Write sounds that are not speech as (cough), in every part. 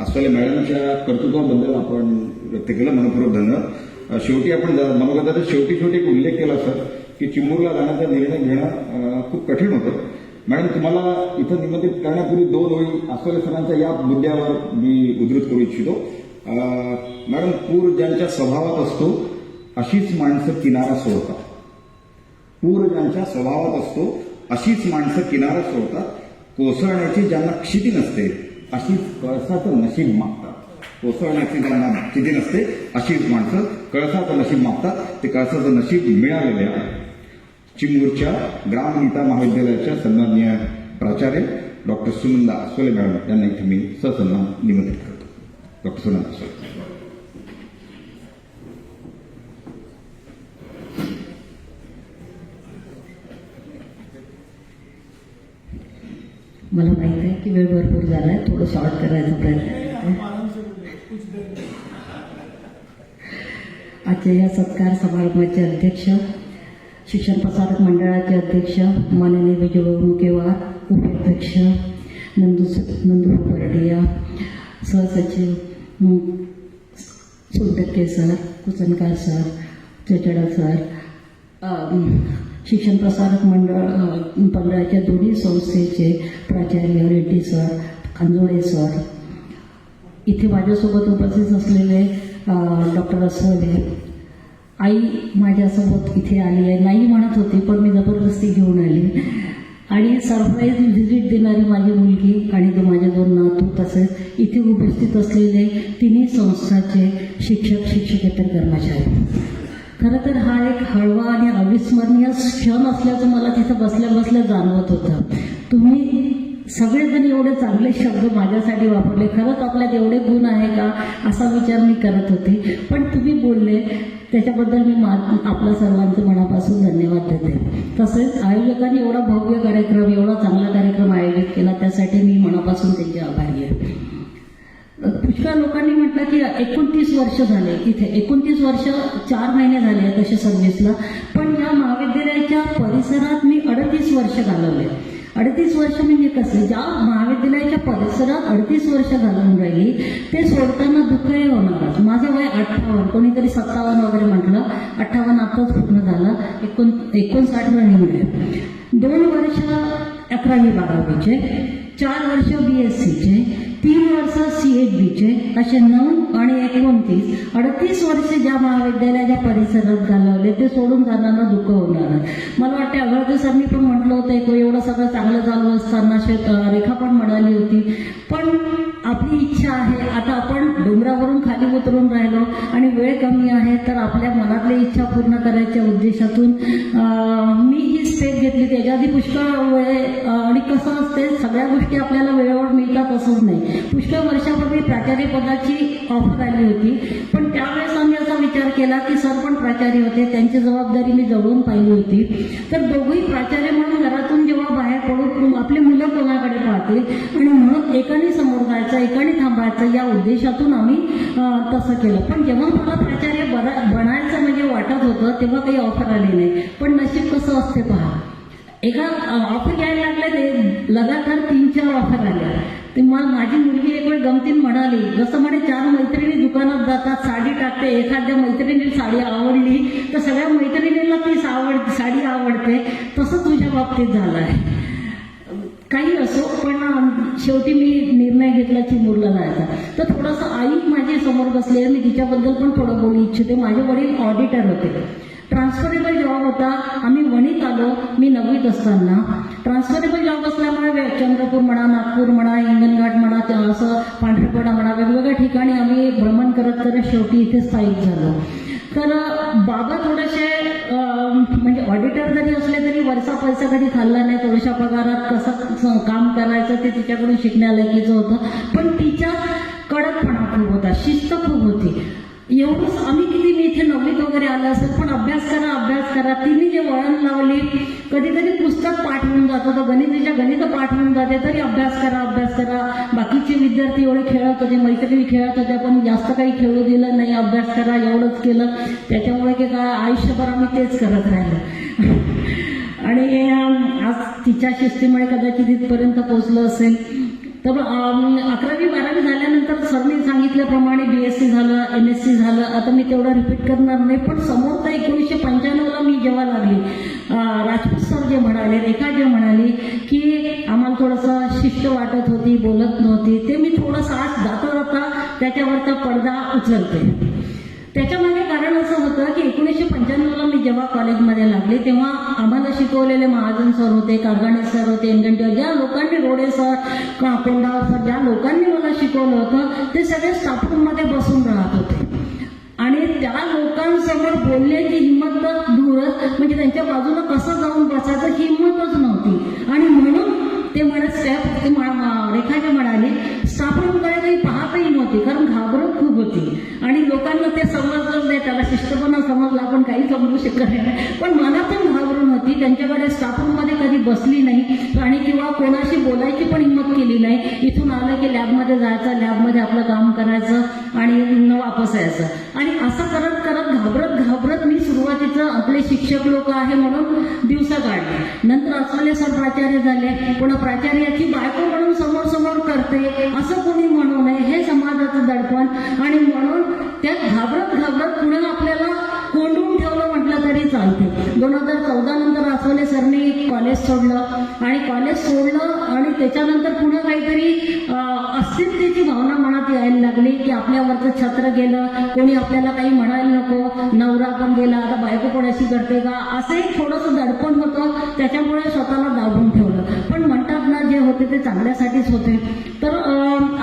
असलेल्या मॅडमच्या कर्तृत्वाबद्दल आपण व्यक्त केलं मनपूर्वक धन्यवाद. शेवटी आपण ज- मनोगताचा शेवटी शेवटी एक उल्लेख केला सर की चिमूरला जाण्याचा निर्णय घेणं खूप कठीण होतं. मॅडम तुम्हाला इथं निमंत्रित करण्यापूर्वी दोन ओळी आसोले सरांच्या या मुद्द्यावर मी उद्धृत करू इच्छितो. मॅडम पूर ज्यांच्या स्वभावात असतो अशीच माणसं किनारा सोडतात. पूर ज्यांच्या स्वभावात असतो अशीच माणसं किनारा सोडतात. कोसळण्याची ज्यांना क्षिती नसते अशीच कळसाचं नशीब मागतात. कोसळण्याची त्यांना किती नसते अशीच माणसं कळसाचं नशीब मागतात. ते कळसाचं नशीब मिळालेल्या चिमूरच्या ग्रामगीता महाविद्यालयाच्या सन्माननीय प्राचार्य डॉक्टर सुनंदा आसोले मॅडम यांना इथे मी ससन्मान निमंत्रित करतो. डॉक्टर सुनंदा आसोले मला माहीत आहे की वेळ भरपूर झाला आहे थोडं शॉर्ट करायचा प्रयत्न आजच्या या सत्कार समारंभाचे अध्यक्ष शिक्षण प्रसारक मंडळाचे अध्यक्ष माननीय विजय मुकेवार उपाध्यक्ष नंदू नंदू परडिया सहसचिव Sontakke sir Kuchankar sir Chechda sir शिक्षण प्रसारक मंडळ मंडळाच्या दोन्ही संस्थेचे प्राचार्य रेड्डी सर खांजोळे सर. इथे माझ्यासोबत उपस्थित असलेले डॉक्टर असले आई माझ्यासोबत इथे आली आहे. नाही म्हणत होती पण मी जबरदस्ती घेऊन आली. आणि सरप्राईज व्हिजिट देणारी माझी मुलगी आणि ते माझे दोन नातू तसेच इथे उपस्थित असलेले तिन्ही संस्थाचे शिक्षक शिक्षकेतर कर्मचारी. खरं तर हा एक हळवा आणि अविस्मरणीय क्षण असल्याचं मला तिथं बसल्या बसल्या जाणवत होतं. तुम्ही सगळेजण एवढे चांगले शब्द माझ्यासाठी वापरले. खरंच आपल्यात एवढे गुण आहे का? असा विचार मी करत होते. पण तुम्ही बोलले त्याच्याबद्दल मी मा आपल्या सर्वांचं मनापासून धन्यवाद देते. तसेच आयोजकांनी एवढा भव्य कार्यक्रम एवढा चांगला कार्यक्रम आयोजित केला त्यासाठी मी मनापासून त्यांचे आभारी आहे. पुष्कळ लोकांनी म्हटलं की एकोणतीस वर्ष झाले इथे. एकोणतीस वर्ष चार महिने झाले तसे सर्व्हिसला पण या महाविद्यालयाच्या परिसरात मी अडतीस वर्ष घालवले. अडतीस वर्ष म्हणजे कसं? ज्या महाविद्यालयाच्या परिसरात अडतीस वर्ष घालवून राहिली ते सोडताना दुःखही होणारच माझं वय अठ्ठावन्न कोणीतरी सत्तावन्न वगैरे म्हटलं. अठ्ठावन्न आत्ताच पूर्ण झालं. एकोण एकोणसाठ निघले दोन वर्ष अकरावी बारावीचे. चार वर्ष बी एस सीचे तीन वर्ष सी एच बीचे असे नऊ आणि एकोणतीस. अडतीस वर्ष ज्या महाविद्यालयाच्या परिसरात घालवले ते सोडून जाताना दुःख होणार मला वाटते अगळते सरनी पण म्हटलं होतं की एवढं सगळं चांगलं चालू असताना शेत रेखा पण म्हणाली होती. पण आपली इच्छा आहे आता आपण डोंगरावरून खाली उतरून राहिलो आणि वेळ कमी आहे तर आपल्या मनातल्या इच्छा पूर्ण करायच्या उद्देशातून मी ही स्टेप घेतली. त्याच्या आधी पुष्कळ वेळ आणि कसं असते सगळ्या गोष्टी आपल्याला वेळेवर मिळतात असंच नाही. पुष्कळ वर्षापूर्वी प्राचार्य पदाची ऑफर आली होती. पण त्यावेळेस आम्ही असा विचार केला की सर पण प्राचार्य होते त्यांची जबाबदारी मी जवळून पाहिली होती. तर दोघंही प्राचार्य म्हणून घरातून जेव्हा बाहेर पडून आपली मुलं कोणाकडे पाहतील? आणि म्हणून एकाने समोर जायचं एकाने थांबायचं या उद्देशातून आम्ही तसं केलं. पण जेव्हा मला प्राचार्य बनायचं म्हणजे वाटत होतं तेव्हा काही ऑफर आली नाही. पण नशीब कसं असते पहा. एका ऑफर घ्यायला लागल्या ते लगातार तीन चार ऑफर आल्या. ते माझी मुलगी एक वेळ गमतीन म्हणाली जसं म्हणे चार मैत्रिणी दुकानात जातात साडी टाकते एखाद्या मैत्रिणीला साडी आवडली तर सगळ्या मैत्रिणीला ती आवड साडी आवडते तसं तुझ्या बाबतीत झालं आहे काही असो पण शेवटी मी निर्णय घेतला चिमूरला जायचा. तर थोडंसं आई माझी समोर बसली आहे मी तिच्याबद्दल पण थोडं बोलू इच्छिते. माझे वडील ऑडिटर होते. ट्रान्सफरेबल जॉब होता. आलो मी नववीत असताना ट्रान्सफरेबल जॉब असल्यामुळे चंद्रपूर म्हणा नागपूर म्हणा हिंगणघाट म्हणा त्या असं पांढरपडा म्हणा वेगवेगळ्या ठिकाणी आम्ही भ्रमण करत करत शेवटी इथे स्थायिक झालो. तर बाबा थोडेसे म्हणजे ऑडिटर जरी असले तरी वरचा पैसा कधी खाल्ला नाही थोड्याशा पगारात कसं काम करायचं ते तिच्याकडून शिकण्यालायकीचं होतं. पण तिच्या कडकपणा खूप होता शिस्त खूप होती. एवढंच आम्ही किती मी इथे नववीत वगैरे आलं असेल पण अभ्यास करा अभ्यास करा. तिने जे वळण लावली कधीतरी पुस्तक पाठ होऊन जात होतं. गणितीच्या गणित पाठ होऊन जाते तरी अभ्यास करा अभ्यास करा. बाकीचे विद्यार्थी एवढे खेळत होते मैत्रिणी खेळत होत्या पण जास्त काही खेळू दिलं नाही अभ्यास करा एवढंच केलं. त्याच्यामुळे की काय आयुष्यभर आम्ही तेच करत राहिलो. (laughs) आणि आज तिच्या शिस्तीमुळे कदाचित इथपर्यंत पोहोचलं असेल. तर अकरावी बारावी सांगितल्याप्रमाणे बी एस सी झालं एम एस सी झालं. आता मी तेवढं रिपीट करणार नाही पण समोर तर एकोणीसशे पंच्याण्णवला मी जेव्हा लागली राजपूत सर जे म्हणाले रेखा जे म्हणाली की आम्हाला थोडंसं शिष्ट वाटत होती बोलत नव्हती ते मी थोडंसं आज जाता जाता त्याच्यावरचा पडदा उचलते. त्याच्यामागे कारण असं होतं की एकोणीसशे पंच्याण्णवला मी जेव्हा कॉलेजमध्ये लागले तेव्हा आम्हाला शिकवलेले महाजन सर होते कागाणे सर होते एनगंटीवर. ज्या लोकांनी रोडे सर का- सर ज्या लोकांनी मला शिकवलं होतं ते सगळे स्टाफरूममध्ये बसून राहत होते. आणि त्या लोकांसमोर बोलण्याची हिंमत तर दूरच म्हणजे त्यांच्या बाजूला कसं जाऊन बसायचं हिंमतच नव्हती. आणि म्हणून ते म्हणत स्टॅफ ते म्ह- म्हणाले स्टाफ रूमकडे काही पाहतही नव्हती कारण घाबरत खूप होती. आणि लोकांना ते समजलंच नाही त्याला शिस्तपणा समजला आपण काही समजू शकत नाही. पण मनातून घाबरून होती त्यांच्याकडे स्टाफ कधी बसली नाही आणि किंवा कोणाशी बोलायची पण हिंमत केली नाही. इथून आलं की लॅबमध्ये जायचं लॅबमध्ये आपलं काम करायचं आणि वापस यायचं. आणि असं करत करत सुरुवातीचं आपले शिक्षक लोक आहे म्हणून दिवसा काढले नंतर असले सर प्राचार्य झाले. पुन्हा प्राचार्याची बायको म्हणून समोर समोर करते असं कोणी म्हणू नये. हे समाजाचं दडपण. आणि म्हणून त्यात घाबरत घाबरत पुन्हा आपल्याला कोंडून ठेवलं म्हटलं तरी चालते. दोन हजार चौदा नंतर आसवले सरनी कॉलेज सोडलं. आणि कॉलेज सोडलं आणि त्याच्यानंतर पुन्हा काहीतरी अं, अस्थिरतेची भावना मनात यायला लागली की आपल्यावरचं छत्र गेलं कोणी आपल्याला काही म्हणायला नको नवरा पण गेला आता बायको पण अशी करते का? असंही थोडंसं दडपण होतं त्याच्यामुळे स्वतःला दाबून ठेवलं. पण म्हणतात ना जे होते ते चांगल्यासाठीच होते. तर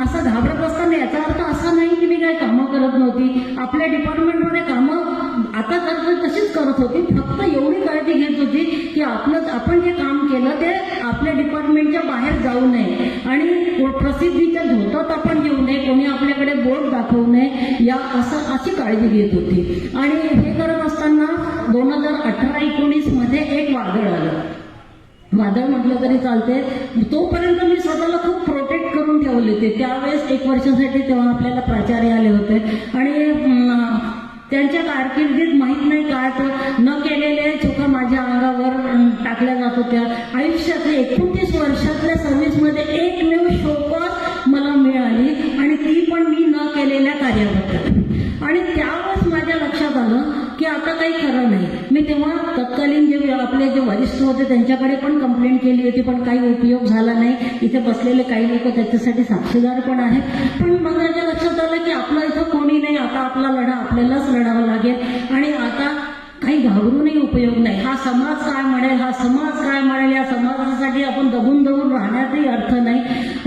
असं घाबरत असताना याचा अर्थ असा नाही की मी काही कामं करत नव्हती. आपल्या डिपार्टमेंटमध्ये कामं आता तर तशीच करत होती. फक्त एवढी काळजी घेत होती की आपलं आपण जे काम केलं ते आपल्या डिपार्टमेंटच्या बाहेर जाऊ नये. आणि प्रसिद्धीच्या धोतात आपण येऊ नये. कोणी आपल्याकडे बोट दाखवू नये. या असं अशी काळजी घेत होती. आणि हे करत असताना दोन हजार अठरा एकोणीसमध्ये एक वादळ आलं. वादळ म्हटलं तरी चालते तोपर्यंत मी स्वतःला खूप प्रोटेक्ट करून ठेवले होते. त्यावेळेस एक वर्षासाठी तेव्हा आपल्याला प्राचार्य आले होते. आणि त्यांच्या कारकिर्दीत माहीत नाही काय तर न केलेल्या चुका माझ्या अंगावर टाकल्या जात होत्या. आयुष्यातल्या एकोणतीस वर्षातल्या सर्व्हिसमध्ये एकमेव शोकत मला मिळाली आणि ती पण मी न केलेल्या कार्याबद्दल आणि त्यावेळेस माझ्या लक्षात आलं की आता काही खरं नाही. मी तेव्हा तत्कालीन जे आपले जे वरिष्ठ होते त्यांच्याकडे पण कंप्लेंट केली होती पण काही उपयोग झाला नाही. इथे बसलेले काही लोक त्याच्यासाठी साक्षीदार पण आहेत. पण मग माझ्या लक्षात आलं की आपलं इथं कोणी नाही. आता आपला लढा आपल्यालाच लढावा लागेल. आणि आता काही घाबरूनही उपयोग नाही. हा समाज काय म्हणेल हा समाज काय म्हणेल या समाजासाठी आपण दबून दबून राहण्यातही अर्थ नाही.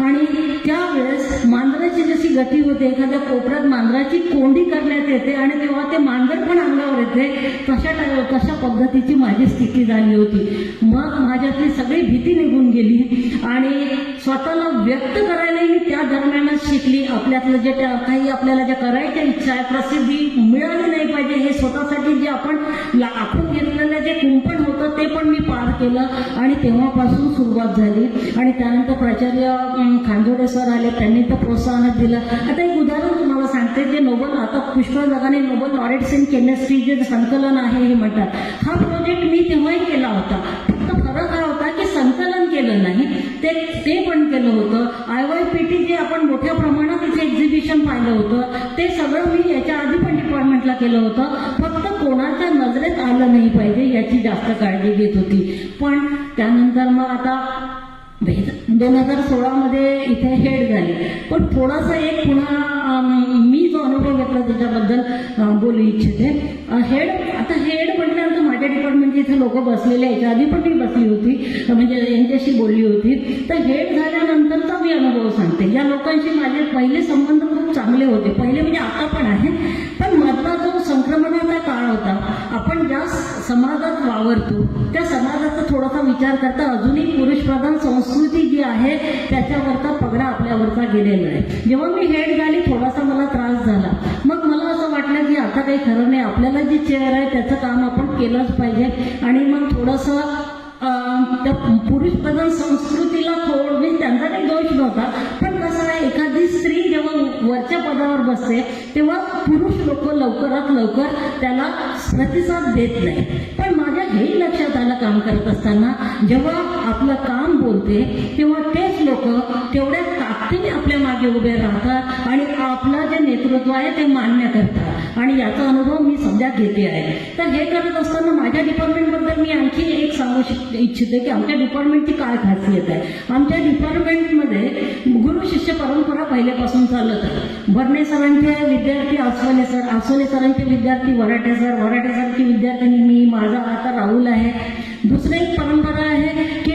आणि त्यावेळेस मांजराची जशी गती होते एखाद्या कोपऱ्यात मांजराची कोंडी करण्यात येते आणि तेव्हा ते मांजर पण अंगावर येते तशा तशा पद्धतीची माझी स्थिती झाली होती. मग माझ्यातली सगळी भीती निघून गेली आणि स्वतःला व्यक्त करायलाही मी त्या दरम्यानच शिकली. आपल्यातलं जे त्या- काही आपल्याला ज्या करायच्या इच्छा आहे प्रसिद्धी मिळाली नाही पाहिजे हे स्वतःसाठी जे आपण आखून घेतलेलं जे कुंपण होतं ते पण मी पार केलं आणि तेव्हापासून सुरुवात झाली. आणि त्यानंतर प्राचार्य खांजोडे सर आले त्यांनी तर प्रोत्साहन दिलं. आता एक उदाहरण तुम्हाला सांगते जे नोबल आता पुष्कळ जगाने नोबल लॉरेट्स इन केमिस्ट्री जे संकलन आहे हे म्हणतात. हा प्रोजेक्ट मी तेव्हाही केला होता. फक्त फरक हा होता की संकलन केलं नाही ते ते पण केलं होतं. आय वाय पी टी जे आपण मोठ्या प्रमाणात तिथे एक्झिबिशन पाहिलं होतं ते सगळं मी याच्या आधी पण डिपार्टमेंटला केलं होतं. फक्त कोणाच्या नजरेत आलं नाही पाहिजे याची जास्त काळजी घेत होती. पण त्यानंतर मग आता म्हणजे दोन हजार सोळामध्ये इथे हेड झाली. पण थोडासा एक पुन्हा मी जो अनुभव घेतला त्याच्याबद्दल बोलू इच्छिते. हेड आता हेड म्हटल्यानंतर माझ्या डिपार्टमेंटचे इथे लोक बसलेले याच्या आधी पण मी बसली होती म्हणजे यांच्याशी बोलली होती. तर हेड झाल्यानंतरचा मी अनुभव सांगते. या लोकांशी माझे पहिले संबंध खूप चांगले होते. पहिले म्हणजे आता पण आहे. पण मधला जो संक्रमणाचा काळ होता आपण ज्या समाजात वावरतो त्या समाजाचा थोडासा विचार करता अजूनही पुरुष प्रधान संस्कृती जी आहे त्याच्यावरचा पगडा आपल्यावरचा गेलेला आहे. जेव्हा मी हेड झाली थोडासा मला त्रास झाला. मग मला असं वाटलं की आता काही खरं नाही. आपल्याला जी चेअर आहे त्याचं काम आपण केलंच पाहिजे. आणि मग थोडंसं त्या पुरुष प्रधान संस्कृतीला थोड त्यांचा काही दोष नव्हता. पण कसं आहे एखादी स्त्री जेव्हा वरच्या पदावर बसते तेव्हा पुरुष लोक लवकरात लवकर त्याला प्रतिसाद देत नाही. हेही लक्षात आलं काम करत असताना जेव्हा आपलं काम बोलते तेव्हा तेच लोक तेवढ्या ताकदीने आपल्या मागे उभे राहतात आणि आपलं जे नेतृत्व आहे ते मान्य करतात. आणि याचा अनुभव मी सध्या घेते आहे. तर हे करत असताना माझ्या डिपार्टमेंटबद्दल मी आणखी एक सांगू शिक इच्छिते की आमच्या डिपार्टमेंटची काय खासियत आहे. आमच्या डिपार्टमेंटमध्ये गुरु शिष्य परंपरा पहिल्यापासून चालत आहे. भरणे सरांचे विद्यार्थी आसवले सर आसवले सरांचे विद्यार्थी वराटे सर वराटे सरची विद्यार्थ्यांनी मी माझा आता राहुल आहे. दुसरी एक परंपरा आहे की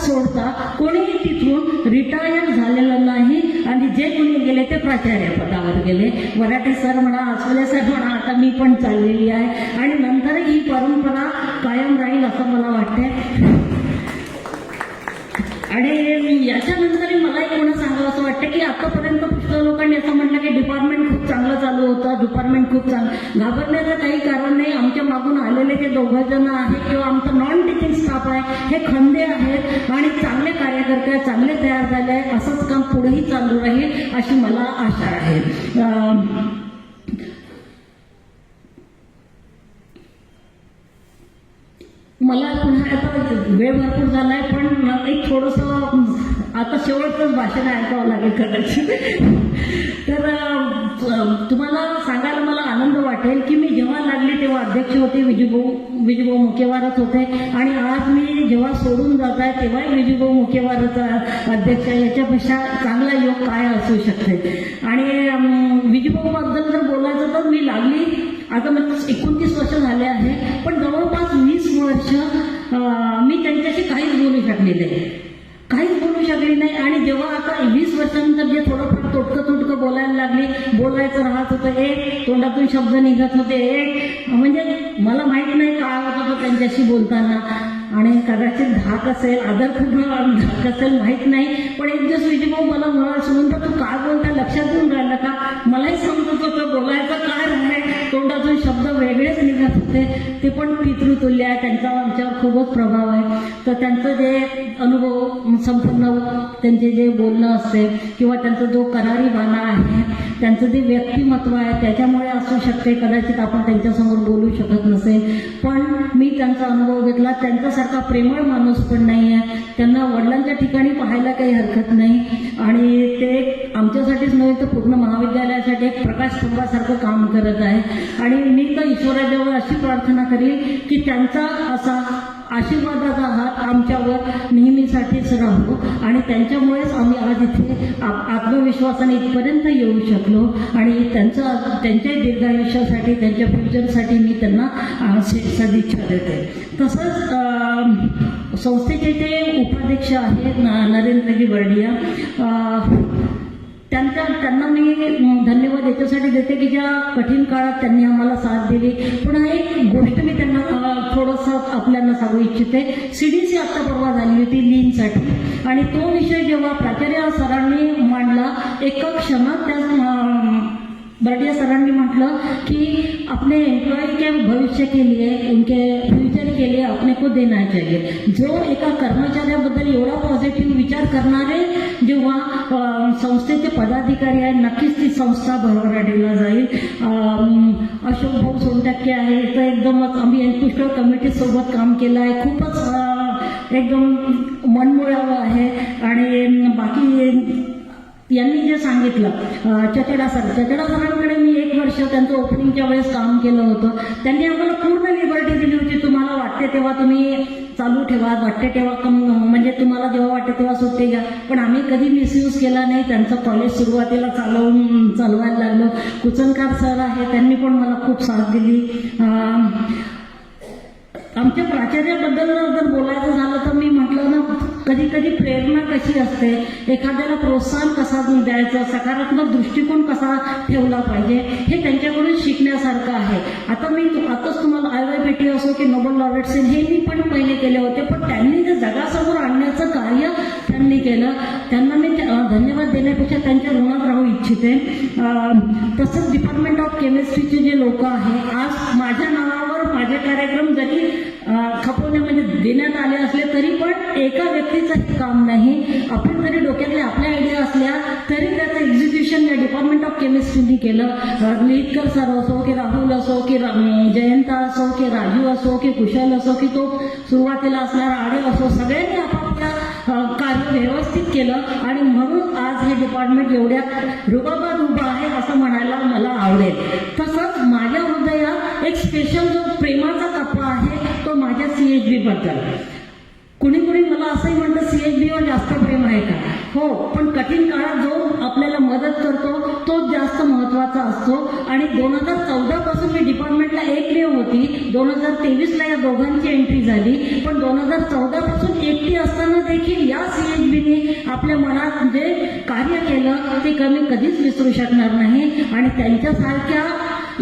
सोडता कोणीही तिथून रिटायर झालेलं नाही. आणि जे कोणी गेले ते प्राचार्य पदावर गेले. वराटे सर म्हणा असले सर म्हणा आता मी पण चाललेली आहे. आणि नंतर ही परंपरा कायम राहील असं मला वाटते आणि याच्यानंतर मला एक कोणा सांगावं असं वाटतं की आतापर्यंत पुष्कळ लोकांनी असं म्हटलं की डिपार्टमेंट खूप चांगलं चालू होतं डिपार्टमेंट खूप चांगलं. घाबरण्याचं काही कारण नाही आमच्या मागून आलेले जे दोघं जण आहेत किंवा आमचं नॉन टीचिंग स्टाफ आहे हे खंदे आहेत आणि चांगले कार्यकर्ते चांगले तयार झाले आहे असंच काम पुढेही चालू राहील अशी मला आशा आहे. मला पुन्हा आता वेळ भरपूर आहे पण एक थोडस आता शेवटचंच भाषण ऐकावं लागेल कदाचित. तर तुम्हाला सांगायला मला आनंद वाटेल की मी जेव्हा लागली तेव्हा अध्यक्ष होते विजूभाऊ विजूभाऊ मुकेवारच होते. आणि आज मी जेव्हा सोडून जात आहे तेव्हाही विजूभाऊ मुकेवारच अध्यक्ष आहे. याच्यापेक्षा चांगला योग काय असू शकते? आणि विजूभाऊबद्दल जर बोलायचं तर मी लागली. आता मला एकोणतीस वर्ष झाले आहे पण जवळपास वर्ष मी त्यांच्याशी काहीच बोलू शकले नाही. काहीच बोलू शकली नाही आणि जेव्हा आता वीस वर्षानंतर जे थोडंफार तोटकं तुटकं बोलायला लागली बोलायचं राहत होतं एक तोंडातून शब्द निघत होते एक म्हणजे मला माहीत नाही काय होत होतं त्यांच्याशी बोलताना. आणि कदाचित धाक असेल आदर खूप धाक असेल माहीत नाही. पण एक दिवस विजयभाऊ मला म्हणाल सुनंदा तू काय बोलता लक्षात येऊन राहिलं का? मलाही समजत होतं बोलायचं काय आहे? तोंडातून शब्द वेगळेच निघत होते. पण पितृतुल्य आहे त्यांचा आमच्यावर खूपच प्रभाव आहे. तर त्यांचं जे अनुभव संपूर्ण त्यांचे जे बोलणं असते किंवा त्यांचा जो करारी बाणा आहे त्यांचं जे व्यक्तिमत्व आहे त्याच्यामुळे असू शकते कदाचित आपण त्यांच्यासमोर बोलू शकत नसेल. पण मी त्यांचा अनुभव घेतला त्यांच्यासारखा प्रेमळ माणूस पण नाही आहे. त्यांना वडिलांच्या ठिकाणी पाहायला काही हरकत नाही. आणि ते आमच्यासाठीच नव्हे तर पूर्ण महाविद्यालयासाठी एक प्रकाशस्तंभासारखं काम करत आहे. आणि मी तर ईश्वराजवळ अशी प्रार्थना करील की त्यांचा असा आशीर्वादाचा हात आमच्यावर नेहमीसाठीच राहू आणि त्यांच्यामुळेच आम्ही आज इथे आत्मविश्वासाने इथपर्यंत येऊ शकलो. आणि त्यांचं त्यांच्या दीर्घायुष्यासाठी त्यांच्या फ्युचरसाठी मी त्यांना सदिच्छा देते. तसंच संस्थेचे जे उपाध्यक्ष आहेत नरेंद्रजी वर्डिया त्यांच्या त्यांना मी धन्यवाद याच्यासाठी देते की ज्या कठीण काळात त्यांनी आम्हाला साथ दिली. पुन्हा एक गोष्ट मी त्यांना थोडंसं आपल्याला सांगू इच्छिते. सी डी सी आत्ता परवा झाली होती लीनसाठी. आणि तो विषय जेव्हा प्राचार्य सरांनी मांडला एका क्षणात त्या बर्डिया सरांनी म्हटलं कि अपने एम्प्लॉय के भविष्य के लिए उनके फ्युचर के लिए अपने को देना चाहिए. जो एका कर्मचाऱ्याबद्दल एवढा पॉझिटिव्ह विचार करणारे जेव्हा संस्थेचे पदाधिकारी आहेत नक्कीच ती संस्था भरभराटीला जाईल. अशोक भाऊ सोनटक्के आहे तर एकदमच आम्ही पुष्कळ कमिटी सोबत काम केलं आहे. खूपच एकदम मनमुळावं आहे. आणि बाकी यांनी जे सांगितलं अं, सर. चचडा सरांकडे मी एक वर्ष त्यांचं ओपनिंगच्या वेळेस काम केलं होतं. त्यांनी आम्हाला पूर्ण लिबर्टी दिली होती. तुम्हाला वाटते तेव्हा तुम्ही चालू ठेवा वाटते तेव्हा कम म्हणजे तुम्हाला जेव्हा वाटते तेव्हा सुटते घ्या. पण आम्ही कधी मिसयूज केला नाही. त्यांचं कॉलेज सुरुवातीला चालवून चालवायला लागलो. कुचनकार सर आहे त्यांनी पण मला खूप साथ दिली. आमच्या प्राचार्याबद्दल जर बोलायचं झालं तर मी म्हटलं ना कधी कधी प्रेरणा कशी असते? एखाद्याला प्रोत्साहन कसा द्यायचं? सकारात्मक दृष्टिकोन कसा ठेवला पाहिजे? हे त्यांच्याकडून शिकण्यासारखं आहे. आता मी आताच तुम्हाला आय वाय पेटी असो की नोबल लॉरेटसेन हे मी पण पहिले केले होते पण त्यांनी जे जगासमोर आणण्याचं कार्य त्यांनी केलं. त्यांना मी धन्यवाद देण्यापेक्षा त्यांच्या ऋणात राहू इच्छिते. तसंच डिपार्टमेंट ऑफ केमिस्ट्रीचे जे लोक आहे आज माझ्या नावावर माझे कार्यक्रम जरी खपवण्यामध्ये म्हणजे देण्यात आले असले तरी पण एका व्यक्तीचं काम नाही. आपण जरी डोक्यातल्या आपल्या आयडिया असल्या तरी त्याचं एक्झिक्युशन या डिपार्टमेंट ऑफ केमिस्ट्रीनी केलं. अं, लिहितकर सर असो की राहुल असो की जयंता असो की राजू असो की कुशल असो की तो सुरुवातीला असणारा आडे असो सगळ्यांनी आपापल्या कार्य व्यवस्थित केलं. आणि म्हणून आज हे डिपार्टमेंट एवढ्या रुबाबात उभं आहे असं म्हणायला मला आवडेल. तसंच एक स्पेशल जो प्रेमाचा कप्पा आहे तो माझ्या सी एच बी बद्दल. कुणी कुणी मला असंही म्हणतं सी एच बीवर जास्त प्रेम आहे का? हो पण कठीण काळात जो आपल्याला मदत करतो तोच जास्त महत्त्वाचा असतो. आणि दोन हजार चौदा पासून मी डिपार्टमेंटला एक वेळ होती. दोन हजार तेवीसला या दोघांची एंट्री झाली. पण दोन हजार चौदा पासून एकटी असताना देखील या सी एच बीने आपल्या मनात जे कार्य केलं ते कमी कधीच विसरू शकणार नाही. आणि त्यांच्यासारख्या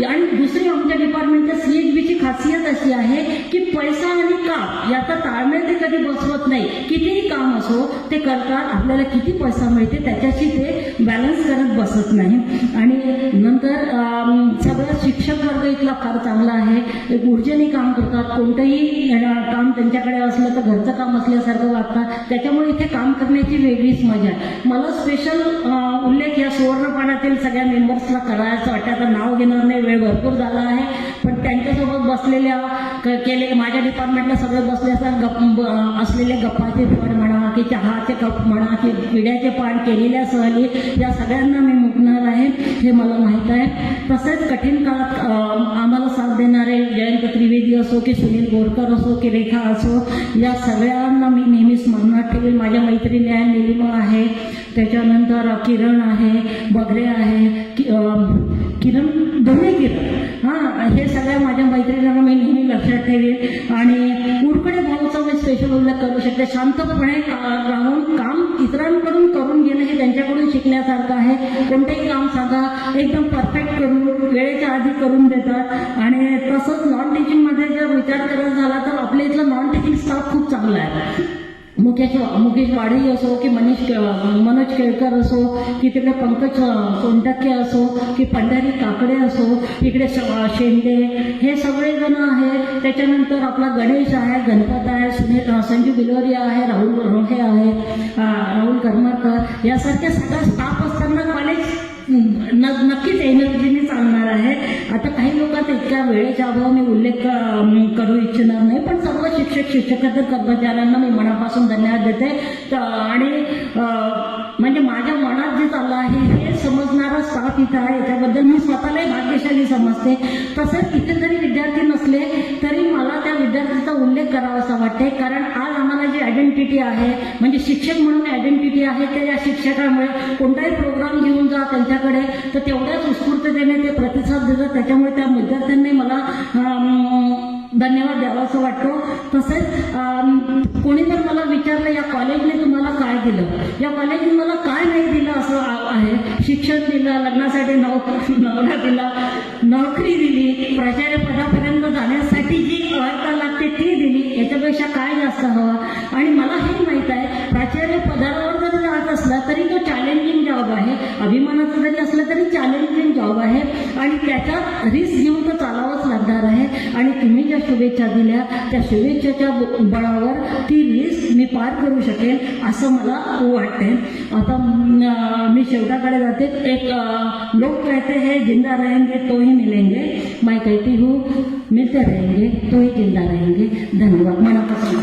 आणि दुसरी आमच्या डिपार्टमेंटच्या सीएचबीची खासियत अशी आहे की पैसा आणि काम याचा ताळमेळ ते कधी बसवत नाही. कितीही काम असो ते करतात. आपल्याला किती पैसा मिळते त्याच्याशी ते बॅलन्स करत बसत नाही. आणि नंतर सगळा सगळं शिक्षक वर्ग इथला फार चांगला आहे. ऊर्जेने काम करतात. कोणतंही काम त्यांच्याकडे असलं तर घरचं काम असल्यासारखं वागतात. त्याच्यामुळे इथे काम करण्याची वेगळीच मजा आहे. मला स्पेशल उल्लेख या सुवर्णपानातील सगळ्या मेंबर्सला करायचं वाटतं. आता नाव घेणार नाही वेळ भरपूर झाला आहे. पण त्यांच्यासोबत बसलेल्या केले माझ्या डिपार्टमेंटला सगळे बसले असतात गप ब- असलेले गप्पाचे फड म्हणा की चहाचे कप म्हणा की पिढ्याचे पान केलेल्या सहली या सगळ्यांना मी मुकणार आहे. हे मला माहीत आहे. तसेच कठीण काळात आम्हाला साथ देणारे जयंत त्रिवेदी असो की सुनील गोरकर असो की रेखा असो या सगळ्यांना मी नेहमी स्मरणात ठेवेल माझ्या मैत्रिणी आहे निलिमा आहे त्याच्यानंतर किरण आहे बगरे आहे कि- किरण दोन्ही किरण. हां हे सगळ्या माझ्या मैत्रिणींना मी नेहमी लक्षात ठेवेल आणि उरकडे भावाचा मी स्पेशल उल्लेख करू शकते. शांतपणे राहून काम इतरांकडून करून घेणं हे त्यांच्याकडून शिकण्यासारखं आहे. कोणतेही काम सांगा. एकदम परफेक्ट करून वेळेच्या आधी करून देतात. आणि तसंच नॉन टीचिंगमध्ये जर विचार करायचा झाला तर आपल्या इथला नॉन टीचिंग स्टाफ खूप चांगला आहे. मुकेश मुकेश वाढई असो की मनीष के- मनोज केळकर असो की तिकडे पंकज सोनटक्के असो की पंढरी काकडे असो इकडे श- शेंडे हे सगळेजण आहे त्याच्यानंतर आपला गणेश आहे गणपत आहे सुनील अं, संजू बिलोरिया आहे राहुल रोहे आहे राहुल करमरकर. यासारख्या सगळा स्टाफ असतात. नक्कीच एनर्जीने चालणार आहे. आता काही लोकांचा इतक्या वेळेच्या अभाव मी उल्लेख करू इच्छिणार नाही पण सर्व शिक्षक शिक्षकेतर कर्मचाऱ्यांना मी मनापासून धन्यवाद देते. आणि म्हणजे माझ्या मनात जे चाललं आहे हे समजणारा स्टाफ इथं आहे. त्याबद्दल मी स्वतःलाही भाग्यशाली समजते. तसंच इथे जरी विद्यार्थी नसले तरी मला त्या विद्यार्थ्याचा उल्लेख करावासा वाटते कारण आज आम्हाला जी आयडेंटिटी आहे म्हणजे शिक्षक म्हणून आयडेंटिटी आहे त्या या शिक्षकामुळे? कोणताही प्रोग्राम घेऊन जा त्यांच्याकडे. तर तेवढ्याच उत्स्फूर्ततेने ते प्रतिसाद देतात. त्याच्यामुळे त्या विद्यार्थ्यांनी मला धन्यवाद द्यावा असं वाटतो. तसेच अं, कोणी जर मला विचारलं या कॉलेजने तुम्हाला काय दिलं? या कॉलेजने मला काय नाही दिलं? असं आहे. शिक्षण दिलं लग्नासाठी नोकरी नवरा दिला नोकरी दिली प्राचार्य पदापर्यंत जाण्यासाठी जी अर्हता लागते ती दिली. याच्यापेक्षा काय जास्त हवा? आणि मला हे माहीत आहे प्राचार्य पदावर जरी जात असला तरी तो चॅलेंजिंग जॉब आहे. अभिमानाचा जरी असला तरी चॅलेंजिंग जॉब आहे. आणि त्याच्यात रिस्क घेऊन तर चालावंच लागणार आहे. आणि तुम्ही ज्या शुभेच्छा दिल्या त्या शुभेच्छाच्या बळावर ती रिस्क मी पार करू शकेल असं मला वाटते आता मी शेवटाकडे जाते. एक लोक कहते हैं जिंदा रहेंगे तो ही मिलेंगे. मैं कहती हूँ मिलते रहेंगे तो ही जिंदा रहेंगे. धन्यवाद. मनापासून